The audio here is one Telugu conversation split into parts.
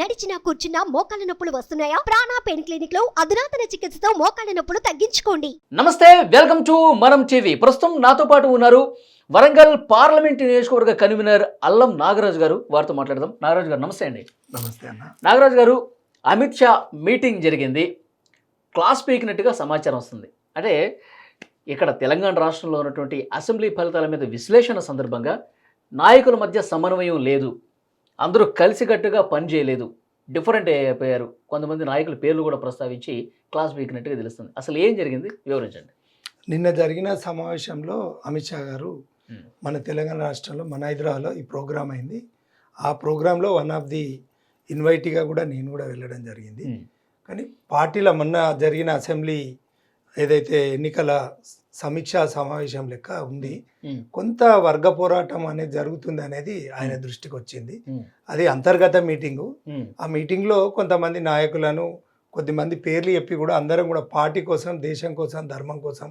నడిచినా కూర్చున్నా మోకాళ్ళ నొప్పులు వస్తున్నాయా? ప్రాణా పెయిన్ క్లినిక్లో అధునాతన చికిత్సతో మోకాళ్ళ నొప్పులు తగ్గించుకోండి. నమస్తే వెల్కమ్ టు మనం టీవీ. ప్రస్తుతం నాతో పాటు ఉన్నారు వరంగల్ పార్లమెంట్ నియోజకవర్గ కన్వీనర్ అల్లం నాగరాజు గారు. వారితో మాట్లాడదాం. నాగరాజు గారు నమస్తే అండి. నమస్తే అన్న. నాగరాజు గారు అమిత్ షా మీటింగ్ జరిగింది. క్లాస్ పీకినట్టుగా సమాచారం వస్తుంది. అంటే ఇక్కడ తెలంగాణ రాష్ట్రంలో ఉన్నటువంటి అసెంబ్లీ ఫలితాల మీద విశ్లేషణ సందర్భంగా నాయకుల మధ్య సమన్వయం లేదు. అందరూ కలిసికట్టుగా పని చేయలేదు. డిఫరెంట్ అయిపోయారు. కొంతమంది నాయకుల పేర్లు కూడా ప్రస్తావించి క్లాస్ పీకినట్టుగా తెలుస్తుంది. అసలు ఏం జరిగింది? వివరించండి. నిన్న జరిగిన సమావేశంలో అమిత్ షా గారు. మన తెలంగాణ రాష్ట్రంలో మన హైదరాబాద్లో ఈ ప్రోగ్రామ్ అయింది. ఆ ప్రోగ్రాంలో వన్ ఆఫ్ ది ఇన్వైటీగా కూడా నేను కూడా వెళ్ళడం జరిగింది. కానీ పార్టీల మొన్న జరిగిన అసెంబ్లీ ఏదైతే ఎన్నికల సమీక్షా సమావేశం లెక్క ఉంది. కొంత వర్గ పోరాటం అనేది జరుగుతుంది అనేది ఆయన. దృష్టికి వచ్చింది. అది అంతర్గత మీటింగు. ఆ మీటింగ్లో కొంతమంది నాయకులను కొద్దిమంది పేర్లు చెప్పి కూడా అందరం కూడా పార్టీ కోసం దేశం కోసం ధర్మం కోసం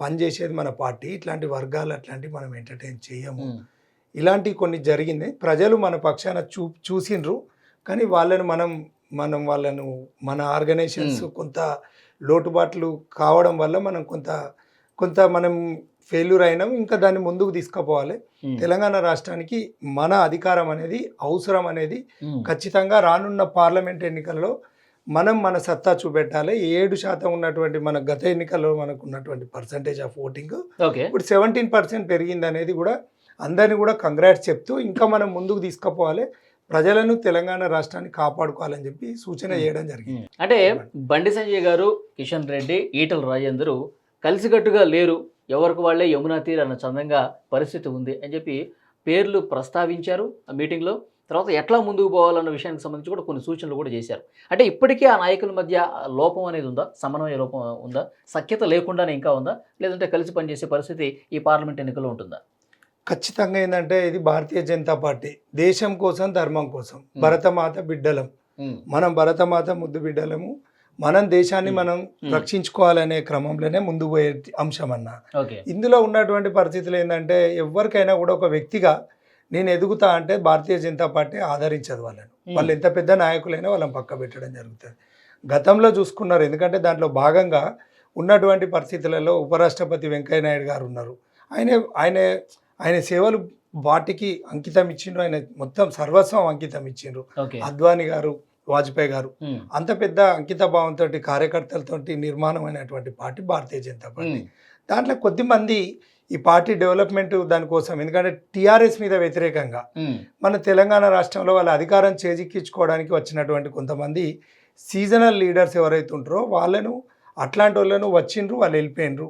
పనిచేసేది మన పార్టీ. ఇట్లాంటి వర్గాలు అట్లాంటివి మనం ఎంటర్టైన్ చేయము. ఉమ్, ఇలాంటివి కొన్ని జరిగింది. ప్రజలు మన పక్షాన చూ చూసిండ్రు. కానీ వాళ్ళను మనం మనం వాళ్ళను మన ఆర్గనైజేషన్స్. కొంత లోటుబాట్లు కావడం వల్ల మనం కొంత కొంత మనం ఫెయిల్యూర్ అయినాం ఇంకా దాన్ని ముందుకు తీసుకుపోవాలి. తెలంగాణ రాష్ట్రానికి మన అధికారం అనేది అవసరం అనేది ఖచ్చితంగా రానున్న పార్లమెంట్ ఎన్నికల్లో మనం మన సత్తా చూపెట్టాలి. ఏడు శాతం ఉన్నటువంటి మన గత ఎన్నికల్లో మనకు ఉన్నటువంటి పర్సంటేజ్ ఆఫ్ ఓటింగ్ ఇప్పుడు సెవెంటీన్ పర్సెంట్ పెరిగింది అనేది కూడా అందరినీ కూడా కంగ్రాట్స్ చెప్తూ ఇంకా మనం ముందుకు తీసుకుపోవాలి. ప్రజలను తెలంగాణ రాష్ట్రాన్ని కాపాడుకోవాలని చెప్పి సూచన. చేయడం జరిగింది. అంటే బండి సంజయ్ గారు కిషన్ రెడ్డి ఈటల రాజేందరు కలిసికట్టుగా లేరు. ఎవరికి వాళ్ళే యమునా తీర్ అన్న చందంగా పరిస్థితి ఉంది అని చెప్పి పేర్లు ప్రస్తావించారు ఆ మీటింగ్లో. తర్వాత ఎట్లా ముందుకు పోవాలన్న విషయానికి సంబంధించి కూడా కొన్ని సూచనలు కూడా చేశారు. అంటే ఇప్పటికీ ఆ నాయకుల మధ్య లోపం అనేది ఉందా? సమన్వయ లోపం ఉందా? సఖ్యత లేకుండానే ఇంకా ఉందా? లేదంటే కలిసి పనిచేసే పరిస్థితి ఈ పార్లమెంట్ ఎన్నికల్లో ఉంటుందా? ఖచ్చితంగా ఏంటంటే ఇది భారతీయ జనతా పార్టీ. దేశం కోసం ధర్మం కోసం. భరతమాత బిడ్డలం. మనం భరతమాత ముద్దు బిడ్డలము. మనం దేశాన్ని. మనం. రక్షించుకోవాలనే క్రమంలోనే ముందు పోయే అంశం అన్న. ఇందులో ఉన్నటువంటి పరిస్థితులు ఏంటంటే ఎవరికైనా కూడా ఒక వ్యక్తిగా నేను ఎదుగుతా అంటే భారతీయ జనతా పార్టీ ఆదరించదు వాళ్ళని. వాళ్ళు ఎంత పెద్ద నాయకులైనా వాళ్ళని పక్క పెట్టడం జరుగుతుంది. గతంలో చూసుకున్నారు ఎందుకంటే దాంట్లో భాగంగా ఉన్నటువంటి పరిస్థితులలో ఉపరాష్ట్రపతి వెంకయ్య నాయుడు గారు ఉన్నారు. ఆయన ఆయన ఆయన సేవలు వాటికి అంకితం ఇచ్చిండ్రు ఆయన మొత్తం సర్వస్వం అంకితం ఇచ్చిండ్రు. అద్వానీ గారు వాజ్పేయి గారు. అంత పెద్ద అంకిత భావంతో కార్యకర్తలతోటి నిర్మాణమైనటువంటి పార్టీ భారతీయ జనతా పార్టీ. దాంట్లో కొద్దిమంది ఈ పార్టీ డెవలప్మెంట్ దానికోసం ఎందుకంటే టీఆర్ఎస్ మీద వ్యతిరేకంగా మన తెలంగాణ రాష్ట్రంలో వాళ్ళ అధికారం చేజిక్కించుకోవడానికి వచ్చినటువంటి కొంతమంది సీజనల్ లీడర్స్ ఎవరైతే ఉంటారో వాళ్ళను అట్లాంటి వాళ్ళను వచ్చిండ్రు వాళ్ళు వెళ్ళిపోయినరు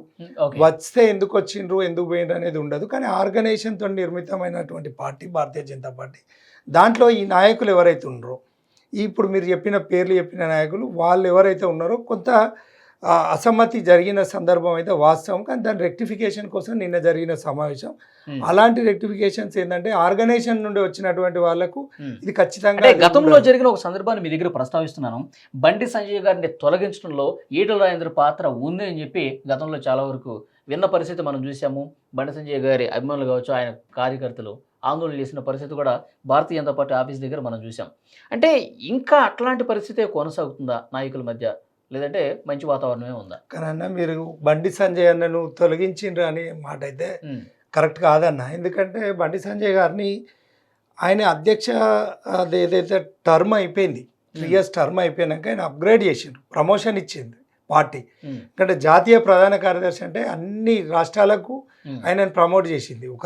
వస్తే ఎందుకు వచ్చిండ్రు ఎందుకు పోయిండ్రు అనేది ఉండదు. కానీ ఆర్గనైజేషన్తో నిర్మితమైనటువంటి పార్టీ భారతీయ జనతా పార్టీ. దాంట్లో ఈ నాయకులు ఎవరైతే ఉన్నారో ఇప్పుడు మీరు చెప్పిన పేర్లు చెప్పిన నాయకులు వాళ్ళు ఎవరైతే ఉన్నారో కొంత అసమ్మతి జరిగిన సందర్భం అయితే వాస్తవం కానీ దాని రెక్టిఫికేషన్ కోసం నిన్న జరిగిన సమావేశం. అలాంటి రెక్టిఫికేషన్స్ ఏంటంటే ఆర్గనైజేషన్ నుండి వచ్చినటువంటి వాళ్ళకు ఉమ్. ఇది ఖచ్చితంగా గతంలో. జరిగిన ఒక సందర్భాన్ని మీ దగ్గర ప్రస్తావిస్తున్నాను బండి సంజయ్ గారిని తొలగించడంలో ఈటల రాజేంద్ర పాత్ర ఉంది అని చెప్పి గతంలో చాలా వరకు విన్న పరిస్థితి మనం చూసాము బండి సంజయ్ గారి అభిమానులు కావచ్చు ఆయన కార్యకర్తలు ఆందోళన చేసిన పరిస్థితి కూడా భారతీయ జనతా పార్టీ ఆఫీస్ దగ్గర మనం చూసాం అంటే ఇంకా అట్లాంటి పరిస్థితే కొనసాగుతుందా నాయకుల మధ్య? లేదంటే మంచి వాతావరణమే ఉందా? కానీ అన్న మీరు బండి సంజయ్ అన్నను తొలగించిండ్రు అనే మాట అయితే కరెక్ట్ కాదన్న. ఎందుకంటే బండి సంజయ్ గారిని ఆయన అధ్యక్ష ఏదైతే టర్మ్ అయిపోయింది త్రీ. ఇయర్స్ టర్మ్ అయిపోయినాక ఆయన అప్గ్రేడ్ చేసిండ్రు ప్రమోషన్ ఇచ్చింది. పార్టీ. ఎందుకంటే జాతీయ ప్రధాన కార్యదర్శి అంటే అన్ని రాష్ట్రాలకు ఆయనను ప్రమోట్ చేసింది. ఒక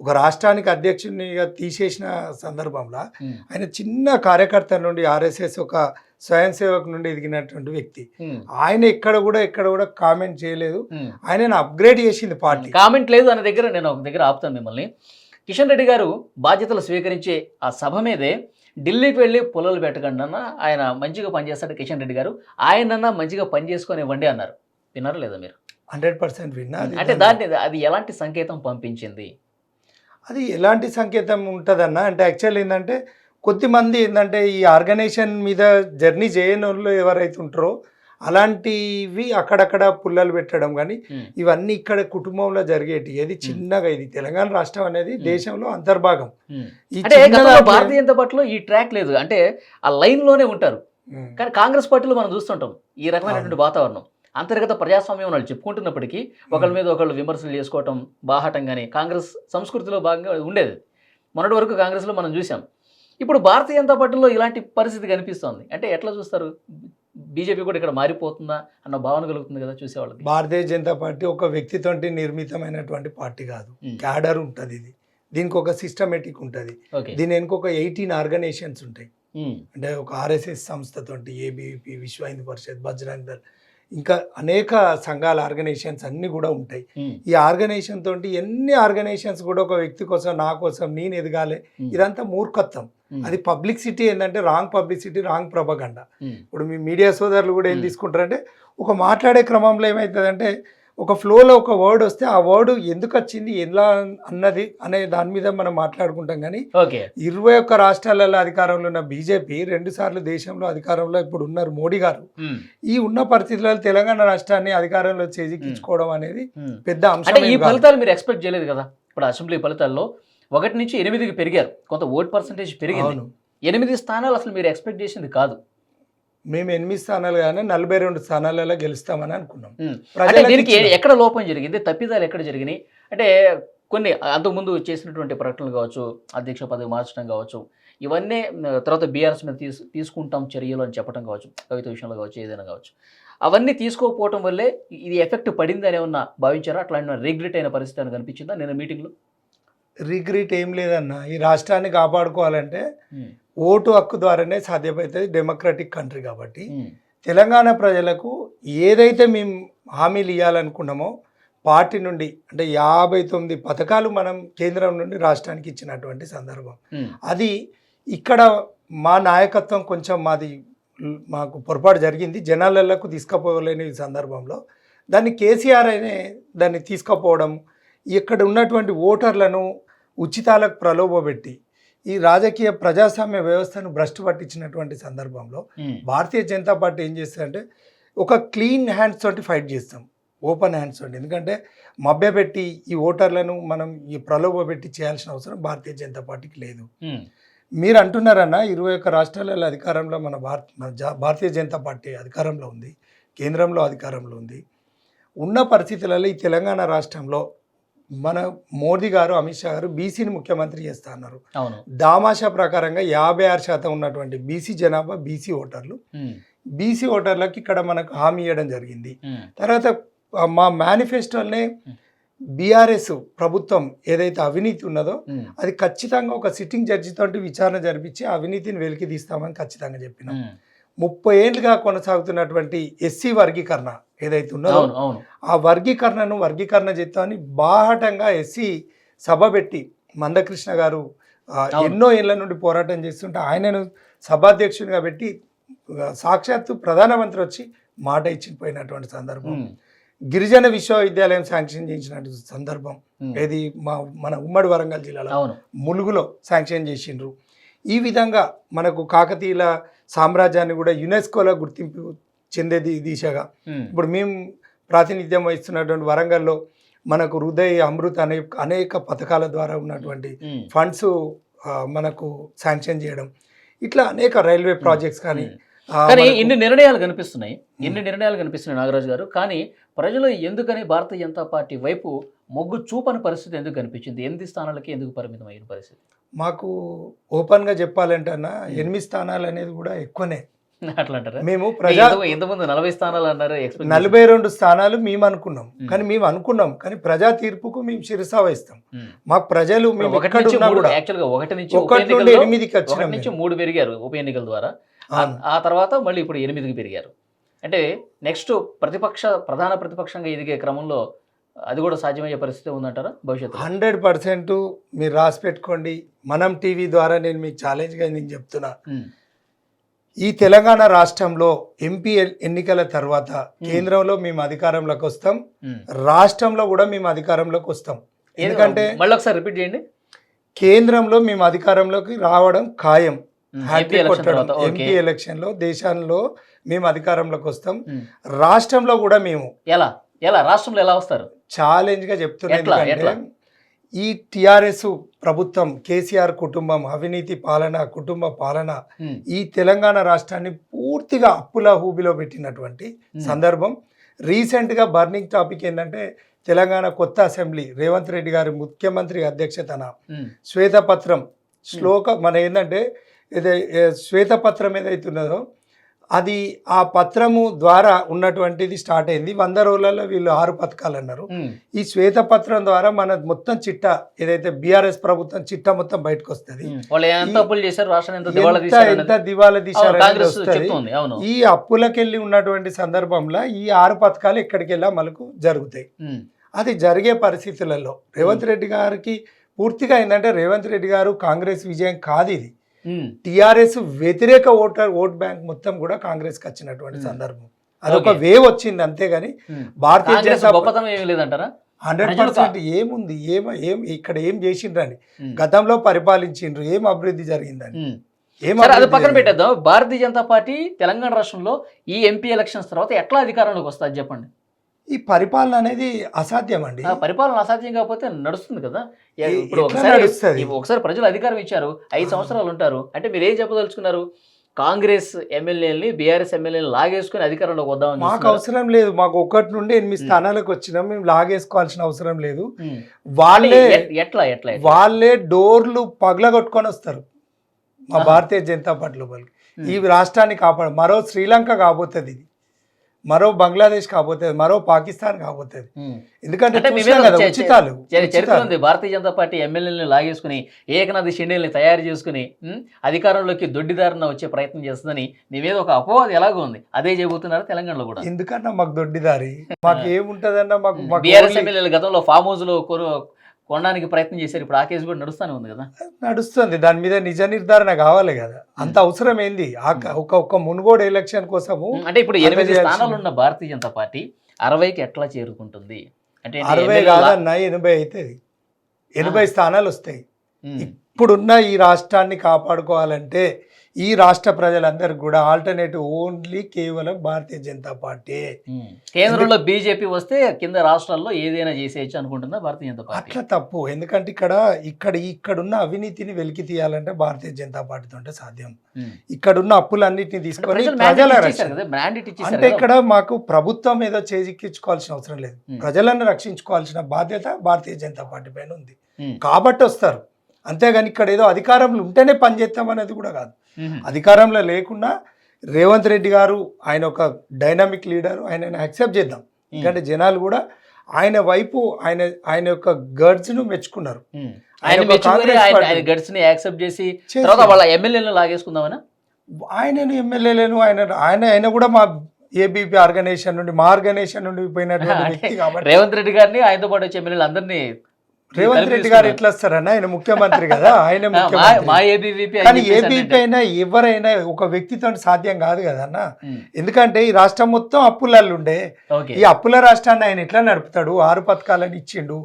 ఒక రాష్ట్రానికి అధ్యక్షునిగా తీసేసిన సందర్భంలో ఆయన చిన్న కార్యకర్త నుండి ఆర్ఎస్ఎస్ ఒక స్వయం సేవక్ నుండి ఎదిగినటువంటి వ్యక్తి. ఆయన ఎక్కడ కూడా ఎక్కడ కూడా కామెంట్ చేయలేదు. ఉమ్. ఆయనను అప్గ్రేడ్ చేసింది పార్టీ. కామెంట్ లేదు అనే దగ్గర నేను ఒక దగ్గర ఆపుతాను మిమ్మల్ని. కిషన్ రెడ్డి గారు బాధ్యతలు స్వీకరించే ఆ సభ మీదే ఢిల్లీకి వెళ్ళి పొలాలు పెట్టకండి అన్న ఆయన మంచిగా పనిచేస్తాడు కిషన్ రెడ్డి గారు. ఆయనన్నా మంచిగా పని చేసుకొని ఇవ్వండి అన్నారు. విన్నారా లేదా మీరు? హండ్రెడ్ పర్సెంట్ విన్నా అంటే దాన్ని- దాన్ని అది ఎలాంటి సంకేతం పంపించింది? అది ఎలాంటి సంకేతం ఉంటుందన్న అంటే యాక్చువల్ ఏంటంటే కొద్దిమంది ఏంటంటే ఈ ఆర్గనైజేషన్ మీద జర్నీ చేయని వాళ్ళు ఎవరైతే ఉంటారో అలాంటివి అక్కడక్కడ పుల్లలు పెట్టడం కానీ ఇవన్నీ ఇక్కడ కుటుంబంలో జరిగేటి. ఏది చిన్నగా ఇది. తెలంగాణ రాష్ట్రం అనేది దేశంలో అంతర్భాగం. భారతీయ జనతా పార్టీలో ఈ ట్రాక్ లేదు. అంటే ఆ లైన్లోనే ఉంటారు. కానీ కాంగ్రెస్ పార్టీలో మనం చూస్తుంటాం ఈ రకమైనటువంటి వాతావరణం. అంతర్గత ప్రజాస్వామ్యం వాళ్ళు చెప్పుకుంటున్నప్పటికీ ఒకళ్ళ మీద ఒకళ్ళు విమర్శలు చేసుకోవటం బాహటం కానీ కాంగ్రెస్ సంస్కృతిలో భాగంగా ఉండేది. మొన్నటి వరకు కాంగ్రెస్లో మనం చూసాం ఇప్పుడు భారతీయ జనతా పార్టీలో ఇలాంటి పరిస్థితి కనిపిస్తోంది. అంటే ఎట్లా చూస్తారు? బీజేపీ కూడా ఇక్కడ మారిపోతుందా అన్న భావన కలుగుతుంది కదా చూసేవాళ్ళకి. భారతీయ జనతా పార్టీ ఒక వ్యక్తితోటి నిర్మితమైనటువంటి పార్టీ కాదు. క్యాడర్ ఉంటుంది ఇది. దీనికి ఒక సిస్టమేటిక్ ఉంటుంది. దీని వెనుక ఒక ఎయిటీన్ ఆర్గనైజేషన్స్ ఉంటాయి. అంటే ఒక ఆర్ఎస్ఎస్ సంస్థతోటి ఏబీవీపీ విశ్వ హిందూ పరిషత్ బజరంగ్ దళ్ ఇంకా అనేక సంఘాల ఆర్గనైజేషన్స్ అన్నీ కూడా ఉంటాయి. ఈ ఆర్గనైజేషన్ తోటి ఎన్ని ఆర్గనైజేషన్స్ కూడా ఒక వ్యక్తి కోసం నా కోసం నేను ఎదగాలి. ఇదంతా మూర్ఖత్వం. అది పబ్లిసిటీ ఏంటంటే wrong publicity wrong propaganda. Um, ఇప్పుడు మీ మీడియా సోదరులు కూడా ఏం. తీసుకుంటారంటే ఒక మాట్లాడే క్రమంలో ఏమవుతుందంటే ఒక ఫ్లోలో ఒక వర్డ్ వస్తే ఆ వర్డ్ ఎందుకు వచ్చింది ఎలా అన్నది అనే దాని మీద మనం మాట్లాడుకుంటాం కానీ ఇరవై ఒక్క రాష్ట్రాలలో అధికారంలో ఉన్న బీజేపీ రెండు సార్లు దేశంలో అధికారంలో ఇప్పుడు ఉన్నారు మోడీ గారు. ఈ ఉన్న పరిస్థితుల్లో తెలంగాణ రాష్ట్రాన్ని అధికారంలో చేజిక్కించుకోవడం అనేది. పెద్ద అంశం ఈ. ఫలితాలు మీరు ఎక్స్పెక్ట్ చేయలేదు కదా? ఇప్పుడు అసెంబ్లీ ఫలితాల్లో ఒకటి నుంచి ఎనిమిదికి పెరిగారు. కొంత ఓట్ పర్సంటేజ్ పెరిగింది. ఎనిమిది స్థానాలు అసలు మీరు ఎక్స్పెక్ట్ చేసింది కాదు. మేము ఎనిమిది స్థానాలు కానీ నలభై రెండు స్థానాలలో గెలుస్తామని అనుకున్నాం. అంటే దీనికి ఎక్కడ లోపం జరిగింది? తప్పిదాలు ఎక్కడ జరిగినాయి? అంటే కొన్ని అంతకుముందు చేసినటువంటి ప్రకటనలు కావచ్చు అధ్యక్ష పదవి మార్చడం కావచ్చు ఇవన్నీ తర్వాత బీఆర్ఎస్ మీద తీసు తీసుకుంటాం చర్యలు అని చెప్పడం కావచ్చు కవిత విషయంలో కావచ్చు ఏదైనా కావచ్చు. అవన్నీ తీసుకోకపోవటం వల్లే ఇది ఎఫెక్ట్ పడింది అని ఏమన్నా భావించారా? అట్లా రిగ్రెట్ అయిన పరిస్థితి అని కనిపించిందా? నేను మీటింగ్లో? రిగ్రెట్ ఏం లేదన్న. ఈ రాష్ట్రాన్ని కాపాడుకోవాలంటే ఓటు హక్కు ద్వారానే సాధ్యమవుతుంది డెమోక్రటిక్ కంట్రీ కాబట్టి. తెలంగాణ ప్రజలకు ఏదైతే మేము హామీలు ఇవ్వాలనుకున్నామో పార్టీ నుండి అంటే యాభై తొమ్మిది పథకాలు మనం కేంద్రం నుండి రాష్ట్రానికి ఇచ్చినటువంటి సందర్భం. అది ఇక్కడ మా నాయకత్వం కొంచెం మాది మాకు పొరపాటు జరిగింది. జనాలకు తీసుకుపోలేని సందర్భంలో దాన్ని కేసీఆర్ అనే దాన్ని తీసుకుపోవడం ఇక్కడ ఉన్నటువంటి ఓటర్లను ఉచితాలకు ప్రలోభపెట్టి ఈ రాజకీయ ప్రజాస్వామ్య వ్యవస్థను భ్రష్టు పట్టించినటువంటి సందర్భంలో భారతీయ జనతా పార్టీ ఏం చేస్తుందంటే ఒక క్లీన్ హ్యాండ్స్ తోటి ఫైట్ చేస్తాం. ఓపెన్ హ్యాండ్స్ తోటి. ఎందుకంటే మభ్యపెట్టి ఈ ఓటర్లను మనం ఈ ప్రలోభ పెట్టి చేయాల్సిన అవసరం భారతీయ జనతా పార్టీకి లేదు. మీరు అంటున్నారన్న ఇరవై ఒక్క రాష్ట్రాలలో అధికారంలో మన భారత మన భారతీయ జనతా పార్టీ అధికారంలో ఉంది కేంద్రంలో అధికారంలో ఉంది. ఉన్న పరిస్థితులలో ఈ తెలంగాణ రాష్ట్రంలో మన మోదీ గారు అమిత్ షా గారు బీసీని ముఖ్యమంత్రి చేస్తా అన్నారు. దామాషా ప్రకారంగా యాభై ఆరు శాతం ఉన్నటువంటి బీసీ జనాభా బీసీ ఓటర్లు. బీసీ ఓటర్లకు ఇక్కడ మనకు హామీ ఇవ్వడం జరిగింది. తర్వాత మా మేనిఫెస్టోనే బీఆర్ఎస్ ప్రభుత్వం ఏదైతే అవినీతి ఉన్నదో అది ఖచ్చితంగా ఒక సిట్టింగ్ జడ్జి తోటి విచారణ జరిపించి అవినీతిని వెలికి తీస్తామని ఖచ్చితంగా చెప్పినాం. ముప్పై ఏళ్ళుగా కొనసాగుతున్నటువంటి ఎస్సీ వర్గీకరణ ఏదైతే ఉన్నదో ఆ వర్గీకరణను వర్గీకరణ చేస్తామని బాహటంగా ఎస్సీ సభ పెట్టి మందకృష్ణ గారు. ఎన్నో ఏళ్ళ నుండి పోరాటం చేస్తుంటే ఆయనను సభాధ్యక్షునిగా పెట్టి సాక్షాత్తు ప్రధానమంత్రి వచ్చి మాట ఇచ్చిపోయినటువంటి సందర్భం. గిరిజన విశ్వవిద్యాలయం శాంక్షన్ చేయించినటువంటి సందర్భం. ఏది? మా మన ఉమ్మడి వరంగల్ జిల్లాలో. ములుగులో శాంక్షన్ చేసిండ్రు. ఈ విధంగా మనకు కాకతీయుల సామ్రాజ్యాన్ని కూడా యునెస్కోలో గుర్తింపు చెందేది దిశగా. ఇప్పుడు మేము ప్రాతినిధ్యం వహిస్తున్నటువంటి వరంగల్లో మనకు హృదయ్ అమృత్ అనే అనేక పథకాల ద్వారా ఉన్నటువంటి ఫండ్స్ మనకు శాంక్షన్ చేయడం. ఇట్లా అనేక రైల్వే ప్రాజెక్ట్స్ కానీ కానీ ఇన్ని నిర్ణయాలు కనిపిస్తున్నాయి. ఇన్ని నిర్ణయాలు కనిపిస్తున్నాయి నాగరాజు గారు. కానీ ప్రజలు ఎందుకని భారతీయ జనతా పార్టీ వైపు మొగ్గు చూపని పరిస్థితి ఎందుకు కనిపించింది ఎనిమిది స్థానాలకి ఎందుకు పరిమితం అయిన పరిస్థితి మాకు ఓపెన్గా చెప్పాలంటే అన్న ఎనిమిది స్థానాలు అనేది కూడా ఎక్కువనే అట్లా అంటారా మేము ప్రజా ఇంతకు- ఇంతకుముందు నలభై స్థానాలు అన్నారు. నలభై రెండు స్థానాలు మేము అనుకున్నాం. కానీ మేము అనుకున్నాం కానీ ప్రజా తీర్పుకు మేము శిరసా వహిస్తాం. మాకు ప్రజలు మేము యాక్చువల్గా ఒకటి నుంచి ఒకటి నుండి ఎనిమిదికి వచ్చినాం నుంచి. మూడు పెరిగారు ఉప ఎన్నికల ద్వారా. ఆ తర్వాత మళ్ళీ ఇప్పుడు ఎనిమిదికి పెరిగారు అంటే నెక్స్ట్ ప్రతిపక్ష ప్రధాన ప్రతిపక్షంగా ఎదిగే క్రమంలో అది కూడా సాధ్యమయ్యే పరిస్థితి ఉందంటారా భవిష్యత్తులో? హండ్రెడ్ పర్సెంట్ మీరు రాసి పెట్టుకోండి. మనం టీవీ ద్వారా నేను మీకు ఛాలెంజ్గా నేను చెప్తున్నా. ఈ తెలంగాణ రాష్ట్రంలో ఎంపీ ఎన్నికల తర్వాత కేంద్రంలో మేము అధికారంలోకి వస్తాం. రాష్ట్రంలో కూడా మేము అధికారంలోకి వస్తాం. ఎందుకంటే మళ్ళీ ఒకసారి రిపీట్ చేయండి. కేంద్రంలో మేము అధికారంలోకి రావడం ఖాయం. ఎలక్షన్ కొట్టడం. ఎంపీ ఎలక్షన్లో దేశంలో మేము అధికారంలోకి వస్తాం. రాష్ట్రంలో కూడా మేము ఎలా? ఎలా? రాష్ట్రంలో ఎలా వస్తారు? ఛాలెంజ్గా చెప్తున్నాం ఎట్లా? ఎందుకంటే ఎట్లా? ఈ టిఆర్ఎస్ ప్రభుత్వం కేసీఆర్ కుటుంబం అవినీతి పాలన కుటుంబ పాలన ఈ తెలంగాణ రాష్ట్రాన్ని పూర్తిగా అప్పుల హూబిలో పెట్టినటువంటి. సందర్భం రీసెంట్గా బర్నింగ్ టాపిక్ ఏంటంటే తెలంగాణ కొత్త అసెంబ్లీ రేవంత్ రెడ్డి గారి ముఖ్యమంత్రి అధ్యక్షతన శ్వేతపత్రం శ్లోక మన ఏంటంటే ఏదై శ్వేతపత్రం ఏదైతే ఉన్నదో అది ఆ పత్రము ద్వారా ఉన్నటువంటిది స్టార్ట్ అయింది. వంద రోజులలో వీళ్ళు ఆరు పథకాలు అన్నారు. ఈ శ్వేతపత్రం ద్వారా మన మొత్తం చిట్ట ఏదైతే బీఆర్ఎస్ ప్రభుత్వం చిట్ట మొత్తం బయటకు వస్తుంది. ఎంత దివాలా తీశారు ఈ అప్పులకెళ్ళి ఉన్నటువంటి సందర్భంలో ఈ ఆరు పథకాలు ఎక్కడికి వెళ్ళా మనకు జరుగుతాయి అది జరిగే పరిస్థితులలో రేవంత్ రెడ్డి గారికి పూర్తిగా ఏంటంటే రేవంత్ రెడ్డి గారు కాంగ్రెస్ విజయం కాదు ఇది. టిఆర్ఎస్ వ్యతిరేక ఓటర్ ఓట్ బ్యాంక్ మొత్తం కూడా కాంగ్రెస్కి వచ్చినటువంటి Hmm. సందర్భం. అదొక. వేవ్ వచ్చింది అంతేగాని ఉమ్. భారతీయ కాంగ్రెస్ జనతా గొప్పతనం ఏమీ లేదంటారా? హండ్రెడ్ పర్సెంట్ ఏముంది? ఏం ఏం ఇక్కడ ఏం చేసిండ్రని. ఉమ్, గతంలో పరిపాలించిండ్రు ఏం అభివృద్ధి జరిగిందని. అది పక్కన? పెట్టేద్దాం. భారతీయ జనతా పార్టీ తెలంగాణ రాష్ట్రంలో ఈ ఎంపీ ఎలక్షన్స్ తర్వాత ఎట్లా అధికారంలోకి వస్తుంది చెప్పండి? ఈ పరిపాలన అనేది అసాధ్యం అండి ఆ పరిపాలన అసాధ్యం కాకపోతే నడుస్తుంది కదా ఇప్పుడు ఒకసారి ఒకసారి ప్రజలు అధికారం ఇచ్చారు ఐదు. సంవత్సరాలు ఉంటారు అంటే మీరు ఏం చెప్పదలుచుకున్నారు కాంగ్రెస్ ఎమ్మెల్యేలని బీఆర్ఎస్ ఎమ్మెల్యేని లాగేసుకుని అధికారంలోకి వద్దామని మాకు? అవసరం లేదు మాకు ఒకటి నుండి ఎనిమిది. స్థానాలకు వచ్చినాం మేము లాగేసుకోవాల్సిన అవసరం లేదు. వాళ్ళే ఎట్లా ఎట్లా? వాళ్ళే డోర్లు పగలగొట్టుకొని వస్తారు మా. భారతీయ జనతా పార్టీ లోపలికి ఉమ్. ఈ రాష్ట్రాన్ని కాపాడు మరో శ్రీలంక కాబోతుంది ఇది మరో బంగ్లాదేశ్ కాబోతుంది మరో పాకిస్తాన్ కాబోతుంది. ఎందుకంటే ఉచితాలు చరి- చరిత్ర. ఉంది. భారతీయ జనతా పార్టీ ఎమ్మెల్యేలను లాగేసుకుని ఏకనాథ్ షిండేల్ని తయారు చేసుకుని అధికారంలోకి దొడ్డిదారిన వచ్చే ప్రయత్నం చేస్తుందని మీద ఒక అపవాదం ఎలాగో ఉంది. అదే చేయబోతున్నారు తెలంగాణలో కూడా? ఎందుకన్నా మాకు దొడ్డిదారి? మాకు ఏముంటదన్నా మాకు బీఆర్ఎస్ ఎమ్మెల్యేలు గతంలో ఫామ్ హౌస్లో కొనడానికి ప్రయత్నం చేశారు. ఇప్పుడు ఆ కేసు కూడా నడుస్తానే ఉంది కదా? నడుస్తుంది. దాని మీద నిజ నిర్ధారణ కావాలి కదా. అంత అవసరం ఏంది ఆ క- ఒక ఒక మునుగోడు ఎలక్షన్ కోసము ఉమ్, అంటే ఇప్పుడు ఎనిమిది. స్థానాలు ఉన్న భారతీయ జనతా పార్టీ అరవైకి ఎట్లా చేరుకుంటుంది? అంటే అరవై కాదన్నా ఎనభై అవుతుంది ఎనభై స్థానాలు వస్తాయి. ఇప్పుడున్న ఈ రాష్ట్రాన్ని కాపాడుకోవాలంటే ఈ రాష్ట్ర ప్రజలందరికీ కూడా ఆల్టర్నేటివ్ ఓన్లీ కేవలం భారతీయ జనతా పార్టీ. కేంద్రంలో బీజేపీ వస్తే కింద రాష్ట్రాల్లో ఏదైనా చేసేయచ్చు అనుకుంటుందా భారతీయ జనతా పార్టీ? అట్లా తప్పు. ఎందుకంటే ఇక్కడ ఇక్కడ ఇక్కడున్న అవినీతిని వెలికి తీయాలంటే భారతీయ జనతా పార్టీతో అంటే సాధ్యం. ఇక్కడున్న అప్పులన్నిటిని తీసుకొని ప్రజలు అంటే. ఇక్కడ మాకు ప్రభుత్వం ఏదో చేజిక్కించుకోవాల్సిన అవసరం లేదు. ప్రజలను రక్షించుకోవాల్సిన బాధ్యత భారతీయ జనతా పార్టీ పైన ఉంది. కాబట్టి వస్తారు. అంతేగాని ఇక్కడ ఏదో అధికారంలో ఉంటేనే పనిచేస్తాం అనేది కూడా కాదు. అధికారంలో లేకుండా రేవంత్ రెడ్డి గారు ఆయన ఒక డైనామిక్ లీడర్ ఆయన యాక్సెప్ట్ చేద్దాం. ఎందుకంటే జనాలు కూడా ఆయన వైపు ఆయన ఆయన యొక్క గర్డ్స్ను మెచ్చుకున్నారు. ఆయన కాంగ్రెస్ గట్స్ని యాక్సెప్ట్ చేసి చేసి- తర్వాత వాళ్ళ ఎమ్మెల్యేలను లాగేసుకుందామనా? ఆయనను ఎమ్మెల్యేలను ఆయన ఆయన ఆయన కూడా మా ఏబీపీ ఆర్గనైజేషన్ నుండి మా ఆర్గనైజేషన్ నుండి పోయినటువంటి అంటే వ్యక్తి కాబట్టి. రేవంత్ రెడ్డి గారిని ఆయనతో పాటు వచ్చే ఎమ్మెల్యేలు అందరినీ రేవంత్ రెడ్డి గారు ఎట్లా వస్తారన్న? ఆయన ముఖ్యమంత్రి కదా ఆయన కానీ ఏబీపీ అయినా ఎవరైనా ఒక వ్యక్తితో సాధ్యం కాదు కదా అన్న ఎందుకంటే ఈ రాష్ట్రం మొత్తం అప్పులలో ఉండే ఈ అప్పుల రాష్ట్రాన్ని ఆయన ఎట్లా నడుపుతాడు? ఆరు పథకాలని ఇచ్చిండు.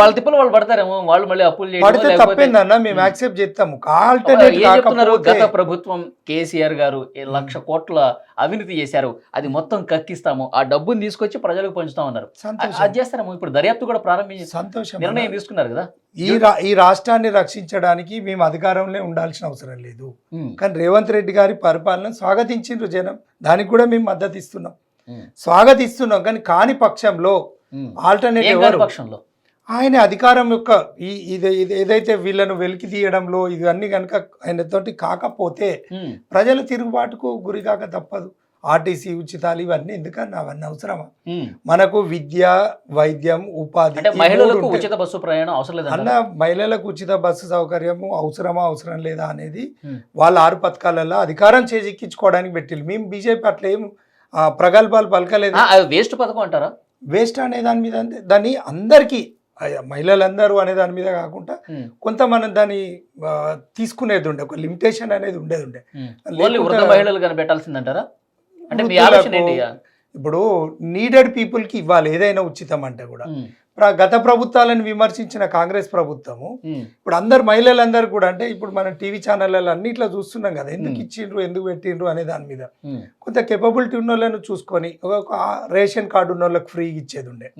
వాళ్ళ తిప్పలు వాళ్ళు పడతారేమో వాళ్ళు మళ్ళీ అప్పులు పడితే తప్పేందన్న? మేము యాక్సెప్ట్ చేస్తాము. ఆల్టర్నేట్ గత ప్రభుత్వం కేసీఆర్ గారు లక్ష కోట్ల అవినీతి చేశారు. అది మొత్తం కక్కిస్తాము. ఆ డబ్బుని తీసుకొచ్చి ప్రజలకు పంచుతామన్నారు అది చేస్తారేమో ఇప్పుడు దర్యాప్తు కూడా ప్రారంభించి సంతోషం నిర్ణయం. తీసుకున్నారు కదా? ఈ రా- ఈ రాష్ట్రాన్ని రక్షించడానికి మేము అధికారంలో ఉండాల్సిన అవసరం లేదు. కానీ రేవంత్ రెడ్డి గారి పరిపాలన స్వాగతించిండ్రు జనం. దానికి కూడా మేము మద్దతు ఇస్తున్నాం స్వాగతిస్తున్నాం. కానీ కాని పక్షంలో. ఆల్టర్నేటివ్ పక్షంలో? ఆయన అధికారం యొక్క ఈ ఇది ఏదైతే వీళ్ళను వెలికి తీయడంలో ఇవన్నీ కనుక ఆయనతోటి కాకపోతే ప్రజల తిరుగుబాటుకు గురి కాక తప్పదు ఆర్టీసీ ఉచితాలు ఇవన్నీ ఎందుకన్నా అవన్నీ అవసరమా. మనకు విద్య వైద్యం ఉపాధి మహిళలకు. ఉచిత బస్సు ప్రయాణం అవసరం అన్న లేదంట మహిళలకు ఉచిత బస్సు సౌకర్యము అవసరమా అవసరం లేదా అనేది. వాళ్ళ ఆరు పథకాలలో అధికారం చేజిక్కించుకోవడానికి పెట్టిల్లు మేము బీజేపీ అట్లా ఏం ప్రగల్భాలు పలకలేదు వేస్ట్ పథకం అంటారా వేస్ట్ అనే దాని మీద దాన్ని అందరికీ మహిళలందరూ అనే దాని మీద కాకుండా కొంత మనం దాన్ని తీసుకునేది ఉండే ఒక లిమిటేషన్ అనేది ఉండేది ఉండే. మహిళలు అంటే ఇప్పుడు నీడెడ్ పీపుల్కి ఇవ్వాలి ఏదైనా ఉచితం అంటే కూడా. గత ప్రభుత్వాలను విమర్శించిన కాంగ్రెస్ ప్రభుత్వము. ఇప్పుడు అందరు మహిళలందరూ కూడా అంటే ఇప్పుడు మనం టీవీ ఛానళ్ళలో అన్నిట్లో చూస్తున్నాం కదా ఎందుకు. ఇచ్చిండ్రు ఎందుకు పెట్టిండ్రు అనే దాని మీద. కొంత కెపబిలిటీ ఉన్న వాళ్ళను చూసుకొని ఒక రేషన్ కార్డు ఉన్న వాళ్ళకి ఫ్రీగా ఇచ్చేది ఉండే.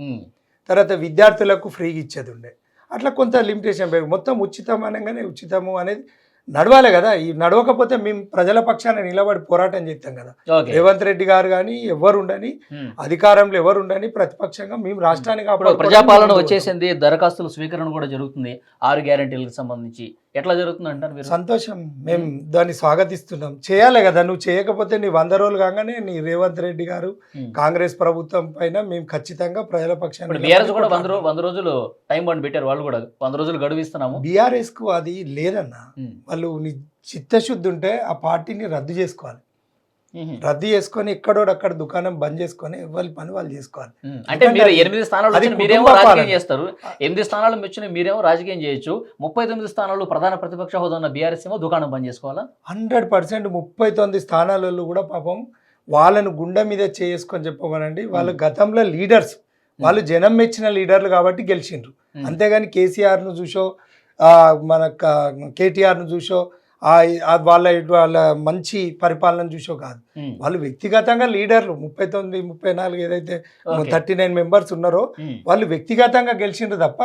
తర్వాత విద్యార్థులకు ఫ్రీగా ఇచ్చేది ఉండే అట్లా కొంత లిమిటేషన్ పెరిగి. మొత్తం ఉచితం అనగానే ఉచితము అనేది నడవాలి కదా. ఈ నడవకపోతే మేము ప్రజల పక్షాన నిలబడి పోరాటం చేస్తాం కదా. రేవంత్ రెడ్డి గారు కానీ ఎవరు ఉండని. అధికారంలో ఎవరు ఉండని ప్రతిపక్షంగా మేము కాపాడుకోవడానికి ప్రజాపాలన వచ్చేసింది దరఖాస్తుల స్వీకరణ కూడా జరుగుతుంది. ఆరు గ్యారంటీలకు సంబంధించి. ఎట్లా జరుగుతుంది అంటారు మీరు? సంతోషం. మేము. దాన్ని స్వాగతిస్తున్నాం. చేయాలి కదా నువ్వు చేయకపోతే నీ వంద రోజులు కాగానే నీ రేవంత్ రెడ్డి గారు. కాంగ్రెస్ ప్రభుత్వం పైన మేము ఖచ్చితంగా ప్రజల పక్షాన్ని బీఆర్ఎస్ కూడా వంద రోజులు టైం బండ్ పెట్టారు వాళ్ళు కూడా. వంద రోజులు గడువు ఇస్తున్నాము బీఆర్ఎస్కు అది లేదన్న. వాళ్ళు నీ చిత్తశుద్ధి ఉంటే ఆ పార్టీని రద్దు చేసుకోవాలి. రద్దు చేసుకొని ఎక్కడోడు అక్కడ దుకాణం బంద్ చేసుకొని ఎవరి పని వాళ్ళు చేసుకోవాలి. అంటే మీరు ఎనిమిది స్థానాలు మీరేమో రాజకీయం. చేస్తారు. ఎనిమిది స్థానాలు వచ్చిన మీరేమో రాజకీయం చేయొచ్చు. ముప్పై తొమ్మిది స్థానాలు ప్రధాన ప్రతిపక్ష హోదా ఉన్న బీఆర్ఎస్ ఏమో దుకాణం బంద్ చేసుకోవాలా? హండ్రెడ్ పర్సెంట్ ముప్పై తొమ్మిది స్థానాలలో కూడా పాపం వాళ్ళను గుండె మీద చేసుకొని చెప్పమనండి. వాళ్ళ గతంలో లీడర్స్. వాళ్ళు జనం మెచ్చిన లీడర్లు కాబట్టి గెలిచిండ్రు. అంతేగాని కేసీఆర్ను చూసో మన కేటీఆర్ను చూసో వాళ్ళ వాళ్ళ మంచి పరిపాలన చూసో కాదు. వాళ్ళు వ్యక్తిగతంగా లీడర్లు ముప్పై తొమ్మిది ముప్పై నాలుగు ఏదైతే. థర్టీ నైన్ మెంబర్స్ ఉన్నారో. వాళ్ళు వ్యక్తిగతంగా గెలిచిండ్రు తప్ప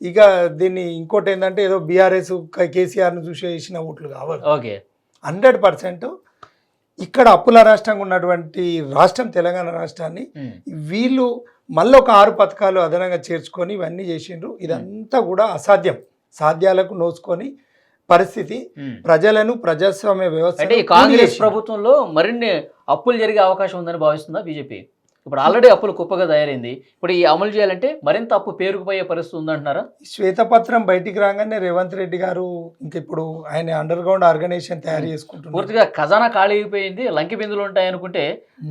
ఇక దీన్ని ఇంకోటి ఏంటంటే ఏదో బీఆర్ఎస్ కేసీఆర్ను చూసి వేసిన ఓట్లు కావాలి ఓకే హండ్రెడ్ పర్సెంట్ ఇక్కడ అప్పుల రాష్ట్రంగా ఉన్నటువంటి రాష్ట్రం తెలంగాణ రాష్ట్రాన్ని. వీళ్ళు మళ్ళీ ఒక ఆరు పథకాలు అదనంగా చేర్చుకొని ఇవన్నీ చేసిండ్రు ఇదంతా కూడా అసాధ్యం సాధ్యాలకు నోచుకొని పరిస్థితి. ప్రజలను ప్రజాస్వామ్య వ్యవస్థ అంటే కాంగ్రెస్ ప్రభుత్వంలో మరిన్ని అప్పులు జరిగే అవకాశం ఉందని భావిస్తుందా బీజేపీ? ఇప్పుడు ఆల్రెడీ అప్పులు కుప్పగా తయారైంది. ఇప్పుడు ఈ అమలు చేయాలంటే మరింత అప్పు పేరుకుపోయే పరిస్థితి ఉందంటున్నారా? శ్వేతపత్రం బయటికి రాగానే రేవంత్ రెడ్డి గారు ఇంక ఇప్పుడు ఆయన అండర్ గ్రౌండ్ ఆర్గనైజేషన్ తయారు చేసుకుంటున్నారు. పూర్తిగా ఖజానా ఖాళీ అయిపోయింది లంకి బిందులు ఉంటాయి అనుకుంటే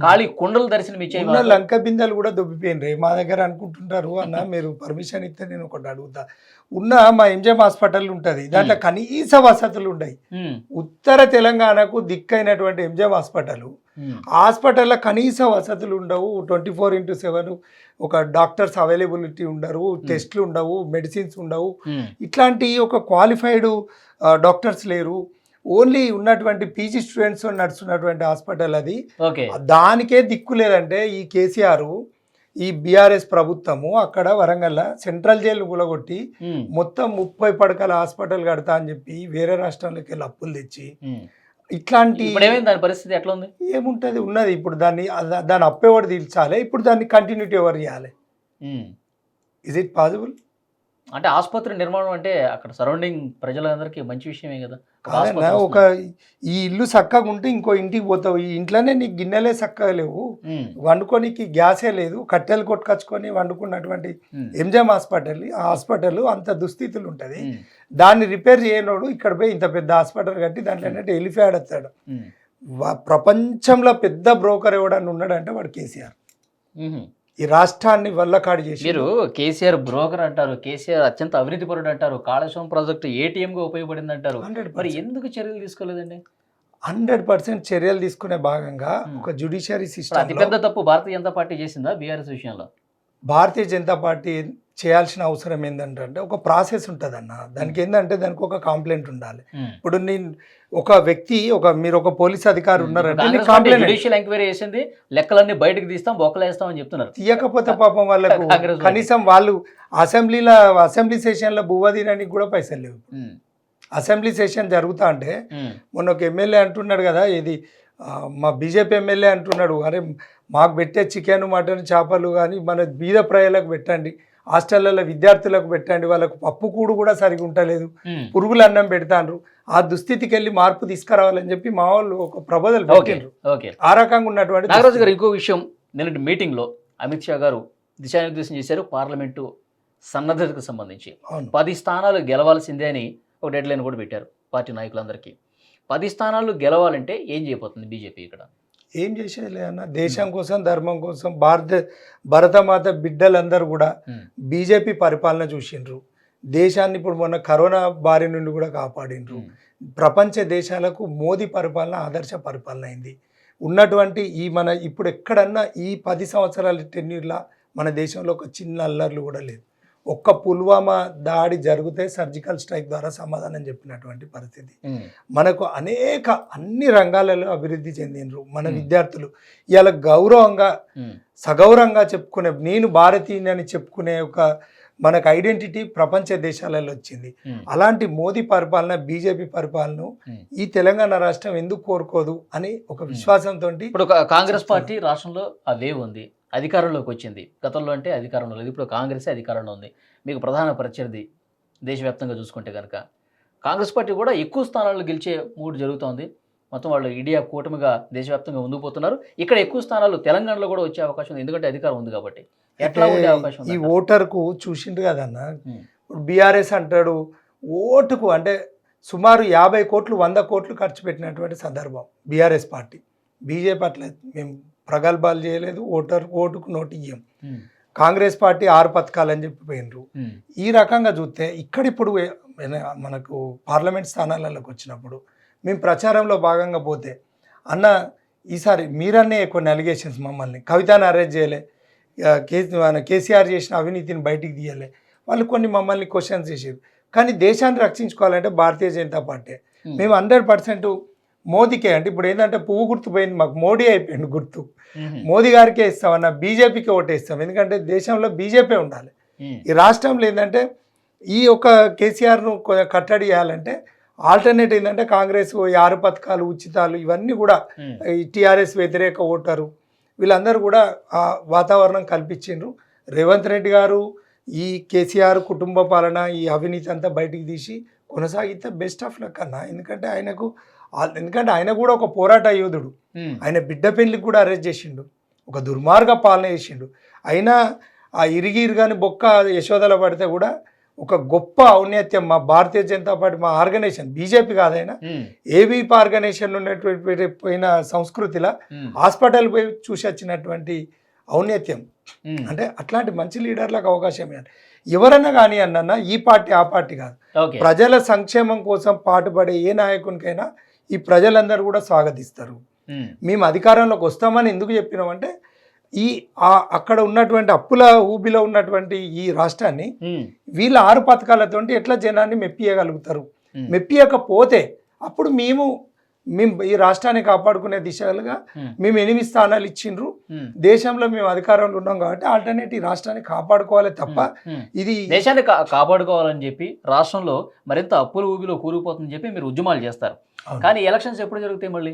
ఖాళీ కుండలు దర్శనం ఇచ్చే లంక బిందెలు కూడా దొబ్బిపోయినరు. మా దగ్గర అనుకుంటుంటారు అన్న మీరు పర్మిషన్ ఇస్తే నేను ఒకటి అడుగుతా. ఉన్న మా ఎంజెం హాస్పిటల్ ఉంటుంది. దాంట్లో కనీస వసతులు ఉన్నాయి ఉత్తర తెలంగాణకు దిక్కైనటువంటి ఎంజెం హాస్పిటల్. హాస్పిటల్లో కనీస వసతులు ఉండవు. ట్వంటీ ఫోర్ ఇంటూ సెవెన్ ఒక డాక్టర్స్ అవైలబిలిటీ ఉండరు. టెస్ట్లు ఉండవు. మెడిసిన్స్ ఉండవు. ఇట్లాంటి ఒక క్వాలిఫైడ్ డాక్టర్స్ లేరు. ఓన్లీ ఉన్నటువంటి పీజీ స్టూడెంట్స్ నడుస్తున్నటువంటి హాస్పిటల్ అది. దానికే దిక్కు లేదంటే ఈ కేసీఆర్ ఈ బీఆర్ఎస్ ప్రభుత్వము అక్కడ వరంగల్ సెంట్రల్ జైలు కూలగొట్టి మొత్తం ముప్పై పడకల హాస్పిటల్ కడతా అని చెప్పి వేరే రాష్ట్రాలకు వెళ్ళి అప్పులు తెచ్చి ఇట్లాంటి దాని పరిస్థితి ఎట్లా ఉంది? ఏముంటది? ఉన్నది. ఇప్పుడు దాన్ని దాన్ని అప్పేవాడు తీర్చాలి. ఇప్పుడు దాన్ని కంటిన్యూటీ ఎవరు చేయాలి. ఇజ్ ఇట్ పాసిబుల్ అంటే ఆసుపత్రి నిర్మాణం అంటే అక్కడ సరౌండింగ్ ప్రజలందరికీ మంచి విషయమే కదా. ఒక ఈ ఇల్లు చక్కగా ఉంటే ఇంకో ఇంటికి పోతావు. ఈ ఇంట్లోనే నీకు గిన్నెలే చక్కగా లేవు. వండుకోనికి గ్యాసే లేదు. కట్టెలు కొట్టుకొచ్చుకొని వండుకున్నటువంటి. ఎంజామ్ హాస్పిటల్ ఆ హాస్పిటల్ అంత దుస్థితులు ఉంటుంది. దాన్ని రిపేర్ చేయనోడు ఇక్కడ పోయి ఇంత పెద్ద హాస్పిటల్ కట్టి దాంట్లో ఏంటంటే ఎలిఫాడ్ వస్తాడు. ప్రపంచంలో పెద్ద బ్రోకర్ ఎవడన్నా ఉన్నాడంటే వాడు కేసీఆర్. ఈ రాష్ట్రాన్ని వల్లకాడు చేసి మీరు కేసీఆర్ బ్రోకర్ అంటారు కేసీఆర్ అత్యంత అవినీతి పరుడు అంటారు కాళేశ్వరం ప్రాజెక్టు ఏటీఎం గా ఉపయోగపడింది అంటారు. మరి ఎందుకు చర్యలు తీసుకోలేదండి? హండ్రెడ్ పర్సెంట్ చర్యలు తీసుకునే భాగంగా. ఒక జ్యుడిషియరీ ఇప్పుడు సిస్టమ్ అతిపెద్ద తప్పు భారతీయ జనతా పార్టీ చేసిందా బీఆర్ఎస్ విషయంలో? భారతీయ జనతా పార్టీ చేయాల్సిన అవసరం ఏంటంటే ఒక ప్రాసెస్ ఉంటుంది అన్న దానికి ఏంటంటే దానికి ఒక కంప్లైంట్ ఉండాలి. ఇప్పుడు నేను ఒక వ్యక్తి ఒక మీరు ఒక పోలీస్ అధికారి ఉన్నారంటే కంప్లైంట్ ఎంక్వైరీ చేసింది లెక్కలన్నీ బయటకు తీస్తాం బొక్కలేస్తాం అని చెప్తున్నారు తీయకపోతే పాపం వాళ్ళకు. కనీసం వాళ్ళు అసెంబ్లీలో అసెంబ్లీ సెషన్లో బువ్వ తినడానికి కూడా పైసలు లేవు. అసెంబ్లీ సెషన్ జరుగుతా అంటే. మొన్న ఒక ఎమ్మెల్యే అంటున్నాడు కదా ఇది మా బీజేపీ ఎమ్మెల్యే అంటున్నాడు అరే మాకు పెట్టే చికెన్ మటన్ చేపలు కానీ మన బీద ప్రజలకు పెట్టండి హాస్టళ్ళలో విద్యార్థులకు పెట్టండి వాళ్ళకు పప్పు కూడు కూడా సరిగా ఉంటలేదు. ఉమ్. పురుగులు అన్నం పెడతాండ్రు. ఆ దుస్థితికి వెళ్ళి మార్పు తీసుకురావాలని చెప్పి మా వాళ్ళు ఒక ప్రబోధలు పెట్టిండ్రు. ఆ రకంగా ఉన్నటువంటి నాగరాజు. గారు ఇంకో విషయం నిన్నటి మీటింగ్లో అమిత్ షా గారు దిశానిర్దేశం చేశారు పార్లమెంటు సన్నద్ధతకు సంబంధించి. పది స్థానాలు గెలవాల్సిందే అని ఒక డెడ్ లైన్ కూడా పెట్టారు పార్టీ నాయకులందరికీ. పది స్థానాలు గెలవాలంటే ఏం చేయబోతుంది బీజేపీ ఇక్కడ? ఏం చేసేది లేదన్న దేశం కోసం ధర్మం కోసం భారత భరతమాత బిడ్డలందరూ కూడా. బీజేపీ పరిపాలన చూసిండ్రు. దేశాన్ని ఇప్పుడు మొన్న కరోనా బారి నుండి కూడా కాపాడిండ్రు. ప్రపంచ దేశాలకు మోదీ పరిపాలన ఆదర్శ పరిపాలన అయింది. ఉన్నటువంటి ఈ మన ఇప్పుడు ఎక్కడన్నా ఈ పది సంవత్సరాల టెన్యూర్లా మన దేశంలో ఒక చిన్న అల్లర్లు కూడా లేదు. ఒక్క పుల్వామా దాడి జరిగితే సర్జికల్ స్ట్రైక్ ద్వారా సమాధానం చెప్పినటువంటి పరిస్థితి. మనకు అనేక అన్ని రంగాలలో అభివృద్ధి చెందినరు మన. విద్యార్థులు. ఇవాళ గౌరవంగా సగౌరవంగా చెప్పుకునే నేను భారతీయుని అని చెప్పుకునే ఒక మనకు ఐడెంటిటీ ప్రపంచ దేశాలలో వచ్చింది. అలాంటి మోదీ పరిపాలన బీజేపీ పరిపాలన. ఈ తెలంగాణ రాష్ట్రం ఎందుకు కోరుకోదు అని ఒక విశ్వాసంతో ఇప్పుడు కాంగ్రెస్. పార్టీ రాష్ట్రంలో వేవ్ ఉంది. అధికారంలోకి వచ్చింది. గతంలో అంటే అధికారంలో లేదు. ఇప్పుడు కాంగ్రెస్ అధికారంలో ఉంది. మీకు ప్రధాన ప్రత్యర్థి దేశవ్యాప్తంగా చూసుకుంటే కనుక కాంగ్రెస్ పార్టీ కూడా ఎక్కువ స్థానాలు గెలిచే మూడు జరుగుతోంది. మొత్తం వాళ్ళు ఇండియా కూటమిగా దేశవ్యాప్తంగా ముందుకు పోతున్నారు. ఇక్కడ ఎక్కువ స్థానాలు తెలంగాణలో కూడా వచ్చే అవకాశం ఉంది. ఎందుకంటే అధికారం ఉంది కాబట్టి. ఎట్లా ఉండే అవకాశం ఈ ఓటర్కు చూసిండు కదన్న. ఇప్పుడు బీఆర్ఎస్ అంటాడు ఓటుకు అంటే సుమారు యాభై కోట్లు వంద కోట్లు ఖర్చు పెట్టినటువంటి సందర్భం బీఆర్ఎస్ పార్టీ. బీజేపీ అట్లా మేము ప్రగల్భాలు చేయలేదు ఓటర్ ఓటుకు నోటు ఇయ్యం. కాంగ్రెస్ పార్టీ ఆరు పథకాలు అని చెప్పి పోయినరు. ఉమ్, ఈ రకంగా చూస్తే ఇక్కడ ఇప్పుడు ఏ- మన- మనకు పార్లమెంట్ స్థానాలకు వచ్చినప్పుడు మేము ప్రచారంలో భాగంగా పోతే అన్న ఈసారి మీరన్నే కొన్ని అలిగేషన్స్ మమ్మల్ని కవితను అరెస్ట్ చేయలే కేసీఆర్ చేసిన అవినీతిని బయటికి తీయలే వాళ్ళు కొన్ని మమ్మల్ని క్వశ్చన్స్ చేసారు కానీ దేశాన్ని రక్షించుకోవాలంటే భారతీయ జనతా పార్టీ. మేము హండ్రెడ్ పర్సెంట్ మోదీకే అంటే ఇప్పుడు ఏంటంటే పువ్వు గుర్తు పోయింది మాకు మోడీ అయిపోయింది గుర్తు. మోదీ గారికే ఇస్తామన్న బీజేపీకి ఓటేస్తాం. ఎందుకంటే దేశంలో బీజేపీ ఉండాలి. ఈ రాష్ట్రంలో ఏంటంటే ఈ యొక్క కేసీఆర్ను కట్టడి చేయాలంటే ఆల్టర్నేట్ ఏంటంటే కాంగ్రెస్ ఆరు పథకాలు ఉచితాలు ఇవన్నీ కూడా ఈ టీఆర్ఎస్ వ్యతిరేక ఓటరు. వీళ్ళందరూ కూడా ఆ వాతావరణం కల్పించిండ్రు. రేవంత్ రెడ్డి గారు ఈ కేసీఆర్ కుటుంబ పాలన ఈ అవినీతి అంతా బయటికి తీసి కొనసాగితే బెస్ట్ ఆఫ్ లక్ అన్న. ఎందుకంటే ఆయనకు ఎందుకంటే ఆయన కూడా ఒక పోరాట యోధుడు. ఆయన బిడ్డ పెళ్ళికి కూడా అరెస్ట్ చేసిండు. ఒక దుర్మార్గ పాలన చేసిండు. అయినా ఆ ఇరిగి ఇరుగాని బొక్క యశోదల పడితే కూడా ఒక గొప్ప ఔన్నత్యం మా భారతీయ జనతా పార్టీ మా ఆర్గనైజేషన్ బీజేపీ కాదైనా ఏవీపీ ఆర్గనైజేషన్ ఉన్నటువంటి పోయిన సంస్కృతిలో హాస్పిటల్ పోయి చూసి వచ్చినటువంటి ఔన్నత్యం. అంటే అట్లాంటి మంచి లీడర్లకు అవకాశం ఇవ్వాలి ఎవరన్నా కానీ అన్న ఈ పార్టీ ఆ పార్టీ కాదు. ప్రజల సంక్షేమం కోసం పాటుపడే ఏ నాయకునికైనా ఈ ప్రజలందరూ కూడా స్వాగతిస్తారు. మేము. అధికారంలోకి వస్తామని ఎందుకు చెప్పినామంటే ఈ అక్కడ ఉన్నటువంటి అప్పుల ఊబిలో ఉన్నటువంటి ఈ రాష్ట్రాన్ని వీళ్ళ ఆరు పథకాలతోటి ఎట్లా జనాన్ని మెప్పియగలుగుతారు? మెప్పియకపోతే అప్పుడు మేము మేము ఈ రాష్ట్రాన్ని కాపాడుకునే దిశలుగా మేము. ఎనిమిది స్థానాలు ఇచ్చిండ్రు. దేశంలో మేము అధికారంలో ఉన్నాం కాబట్టి ఆల్టర్నేట్ ఈ రాష్ట్రాన్ని కాపాడుకోవాలి తప్ప. ఇది దేశాన్ని కాపాడుకోవాలని చెప్పి రాష్ట్రంలో మరింత అప్పుల ఊబిలో కూరుకుపోతుందని చెప్పి మీరు ఉద్యమాలు చేస్తారు. కానీ ఎలక్షన్స్ ఎప్పుడు జరుగుతాయి మళ్ళీ?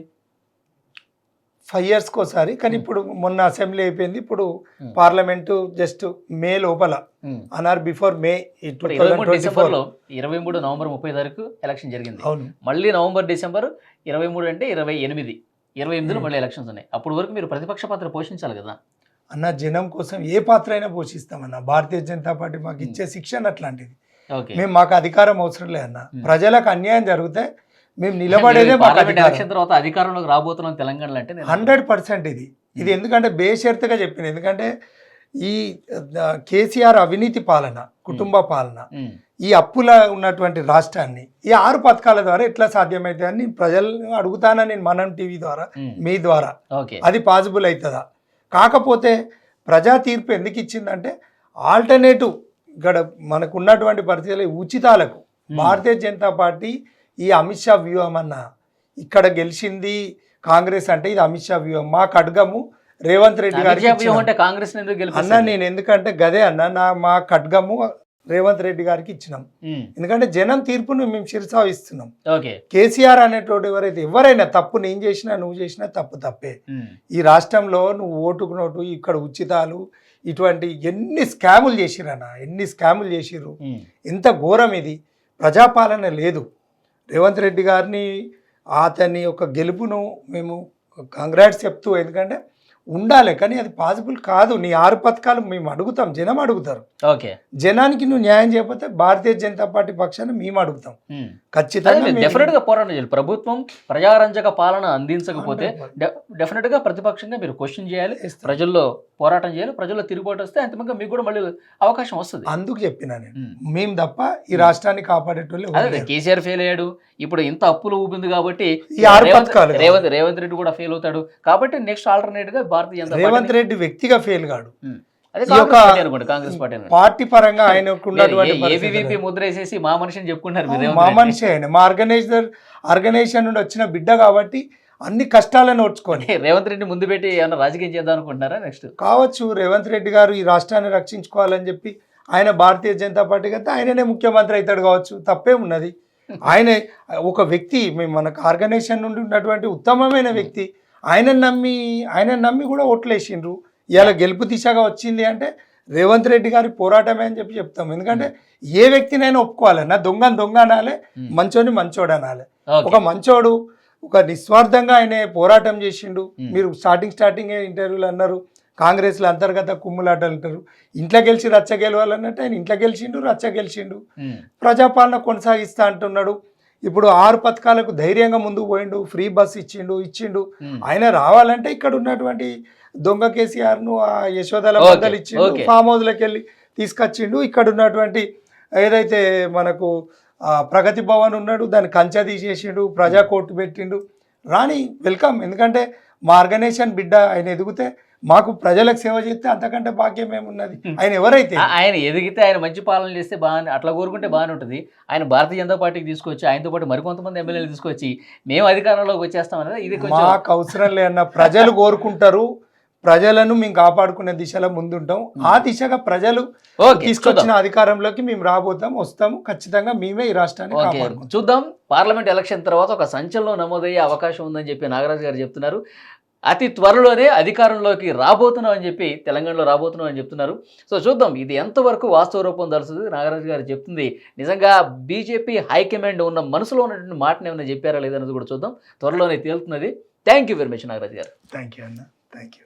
ఫైవ్ ఇయర్స్కి ఒకసారి కానీ ఇప్పుడు మొన్న అసెంబ్లీ అయిపోయింది ఇప్పుడు Hmm. పార్లమెంటు జస్ట్ మే లోపల అన్నారు బిఫోర్ మే డిసెంబర్లో ఇరవై మూడు నవంబర్ ముప్పై తారీఖు ఎలక్షన్ జరిగింది. అవును. మళ్ళీ నవంబర్ డిసెంబర్ ఇరవై మూడు అంటే ఇరవై ఎనిమిది. ఇరవై ఎనిమిదిలో Hmm. మళ్ళీ ఎలక్షన్స్ ఉన్నాయి. అప్పటి వరకు మీరు ప్రతిపక్ష పాత్ర పోషించాలి కదా. అన్న జనం కోసం ఏ పాత్ర అయినా పోషిస్తామన్న. భారతీయ జనతా పార్టీ మాకు ఇచ్చే శిక్షణ అట్లాంటిది. మేము మాకు అధికారం అవసరం లేదన్న Hmm. ప్రజలకు అన్యాయం జరిగితే మేము నిలబడేదే ఎలక్షన్ తర్వాత అధికారంలోకి రాబోతున్నాం తెలంగాణలో అంటే హండ్రెడ్ పర్సెంట్ ఇది. ఇది. ఎందుకంటే బేషరతుగా చెప్పింది ఎందుకంటే ఈ కేసీఆర్ అవినీతి పాలన కుటుంబ పాలన ఈ అప్పుల ఉన్నటువంటి రాష్ట్రాన్ని ఈ ఆరు పథకాల ద్వారా ఎట్లా సాధ్యమైతే అని ప్రజలను అడుగుతానని నేను మనం టీవీ ద్వారా మీ ద్వారా. అది పాసిబుల్ అవుతుందా కాకపోతే ప్రజా తీర్పు ఎందుకు ఇచ్చిందంటే ఆల్టర్నేటివ్ ఇక్కడ మనకు ఉన్నటువంటి పరిస్థితులు ఉచితాలకు భారతీయ జనతా పార్టీ ఈ అమిత్ షా వ్యూహం అన్న. ఇక్కడ గెలిచింది కాంగ్రెస్ అంటే ఇది అమిత్ షా వ్యూహం. మా ఖడ్గము రేవంత్ రెడ్డి గారికి కాంగ్రెస్ అన్న? నేను ఎందుకంటే గదే అన్న నా మా ఖడ్గము రేవంత్ రెడ్డి గారికి ఇచ్చినాం. ఎందుకంటే జనం తీర్పును మేము శిరసావిస్తున్నాం. కేసీఆర్ అనేటోడు ఎవరైతే ఎవరైనా తప్పు నేను చేసినా నువ్వు చేసినా తప్పు తప్పే. ఈ రాష్ట్రంలో నువ్వు ఓటుకు నోటు ఇక్కడ ఉచితాలు ఇటువంటి ఎన్ని స్కాములు చేసిరన్న ఎన్ని స్కాములు చేసిర్రు. ఉమ్, ఎంత ఘోరం ఇది. ప్రజాపాలన లేదు. రేవంత్ రెడ్డి గారిని అతని యొక్క గెలుపును మేము కంగ్రాట్స్ చెప్తూ ఎందుకంటే ఉండాలి కానీ అది పాసిబుల్ కాదు నీ ఆరు పథకాలు మేము అడుగుతాం జనం అడుగుతారు ఓకే జనానికి నువ్వు న్యాయం చేయకపోతే భారతీయ జనతా పార్టీ పక్షాన మేము అడుగుతాం. ఖచ్చితంగా డెఫినెట్గా పోరాటం చేయాలి ప్రభుత్వం ప్రజారంజక పాలన అందించకపోతే డెఫినెట్గా ప్రతిపక్షంగా మీరు క్వశ్చన్ చేయాలి. ప్రజల్లో పోరాటం చేయాలి ప్రజల్లో తిరుగుబాటు వస్తే అంతిమంగా మీకు కూడా మళ్ళీ అవకాశం వస్తుంది అందుకు చెప్పినా నేను. మేము తప్ప ఈ రాష్ట్రాన్ని కాపాడేటోళ్ళు అదే. కేసీఆర్ ఫెయిల్ అయ్యాడు ఇప్పుడు ఇంత అప్పులు ఊపింది కాబట్టి. రేవంత్ రేవంత్ రెడ్డి కూడా ఫెయిల్ అవుతాడు కాబట్టి నెక్స్ట్ ఆల్టర్నేట్గా భారతీయ జనతా రేవంత్ రెడ్డి వ్యక్తిగా ఫెయిల్ కాడు. కాంగ్రెస్ పార్టీ పార్టీ పరంగా. ఏబీవీపీ ముద్ర వేసేసి మా మనిషిని చెప్పుకున్నారు మీరు మా. మనిషి ఆయన. మా ఆర్గనైజర్ ఆర్గనైజేషన్ నుండి వచ్చిన బిడ్డ కాబట్టి అన్ని కష్టాలను ఓర్చుకొని. రేవంత్ రెడ్డి ముందు పెట్టి ఏమైనా రాజకీయం చేద్దాం అనుకుంటున్నారా నెక్స్ట్ కావచ్చు రేవంత్ రెడ్డి గారు ఈ రాష్ట్రాన్ని రక్షించుకోవాలని చెప్పి ఆయన భారతీయ జనతా పార్టీ అయితే ఆయననే ముఖ్యమంత్రి అవుతాడు కావచ్చు తప్పే ఉన్నది. ఆయన ఒక వ్యక్తి మనకు ఆర్గనైజేషన్ నుండి ఉన్నటువంటి ఉత్తమమైన వ్యక్తి. ఆయన నమ్మి ఆయన నమ్మి కూడా ఓట్లేసిండ్రు ఇవాళ గెలుపు దిశగా వచ్చింది అంటే రేవంత్ రెడ్డి గారి పోరాటమే అని చెప్పి చెప్తాం. ఎందుకంటే ఏ వ్యక్తినైనా ఒప్పుకోవాలి. నా దొంగని దొంగ అనాలి. మంచోని మంచోడు అనాలి. ఒక మంచోడు ఒక నిస్వార్థంగా ఆయన పోరాటం చేసిండు. మీరు స్టార్టింగ్ స్టార్టింగ్ ఇంటర్వ్యూలు అన్నారు కాంగ్రెస్లో అంతర్గత కుమ్ములాటలు అంటారు. ఇంట్లో గెలిచి రచ్చ గెలవాలన్నట్టు ఆయన ఇంట్లో గెలిచిండు రచ్చ గెలిచిండు. ప్రజాపాలన కొనసాగిస్తా అంటున్నాడు. ఇప్పుడు ఆరు పథకాలకు ధైర్యంగా ముందుకు పోయిండు ఫ్రీ బస్ ఇచ్చిండు ఇచ్చిండు. ఆయన రావాలంటే ఇక్కడ ఉన్నటువంటి దొంగ కేసీఆర్ను ఆ యశోదల బద్దలు ఇచ్చిండు. ఫామ్ హౌస్లోకి వెళ్ళి తీసుకొచ్చిండు ఇక్కడ ఉన్నటువంటి ఏదైతే మనకు ఆ, ప్రగతి భవన్ ఉన్నాడు దాన్ని కంచె తీసేసిండు ప్రజా కోర్టు పెట్టిండు రాని వెల్కమ్ ఎందుకంటే మా ఆర్గనైజేషన్ బిడ్డ ఆయన ఎదిగితే మాకు ప్రజలకు సేవ చేస్తే అంతకంటే భాగ్యం ఏమున్నది? ఆయన ఎవరైతే? ఆయన ఎదిగితే ఆయన మంచి పాలన చేస్తే బాగా అట్లా కోరుకుంటే బాగానే ఉంటుంది ఆయన భారతీయ జనతా పార్టీకి తీసుకొచ్చి ఆయనతో పాటు మరికొంతమంది ఎమ్మెల్యేలు తీసుకొచ్చి మేము అధికారంలోకి వచ్చేస్తాం అనేది ఇది కొంచెం మాకు అవసరం లేదన్న ప్రజలు కోరుకుంటారు. ప్రజలను మేము కాపాడుకునే దిశలో ముందుంటాం. ఆ దిశగా ప్రజలు తీసుకొచ్చిన. అధికారంలోకి మేము రాబోతాం వస్తాము ఖచ్చితంగా మేమే ఈ రాష్ట్రాన్ని కాపాడుకుంటాం. చూద్దాం. పార్లమెంట్ ఎలక్షన్ తర్వాత ఒక సంచలనం నమోదయ్యే అవకాశం ఉందని చెప్పి నాగరాజు గారు చెప్తున్నారు. అతి త్వరలోనే అధికారంలోకి రాబోతున్నాం అని చెప్పి తెలంగాణలో రాబోతున్నాం అని చెప్తున్నారు. సో చూద్దాం ఇది ఎంతవరకు వాస్తవ రూపం దలుస్తుంది నాగరాజు గారు చెప్తుంది నిజంగా బీజేపీ హైకమాండ్ ఉన్న మనసులో ఉన్నటువంటి మాటను ఏమైనా చెప్పారా లేదన్నది కూడా చూద్దాం. త్వరలోనే తేలుతున్నది. Thank you very much Nagaraju గారు. థ్యాంక్ యూ అన్న థ్యాంక్ యూ.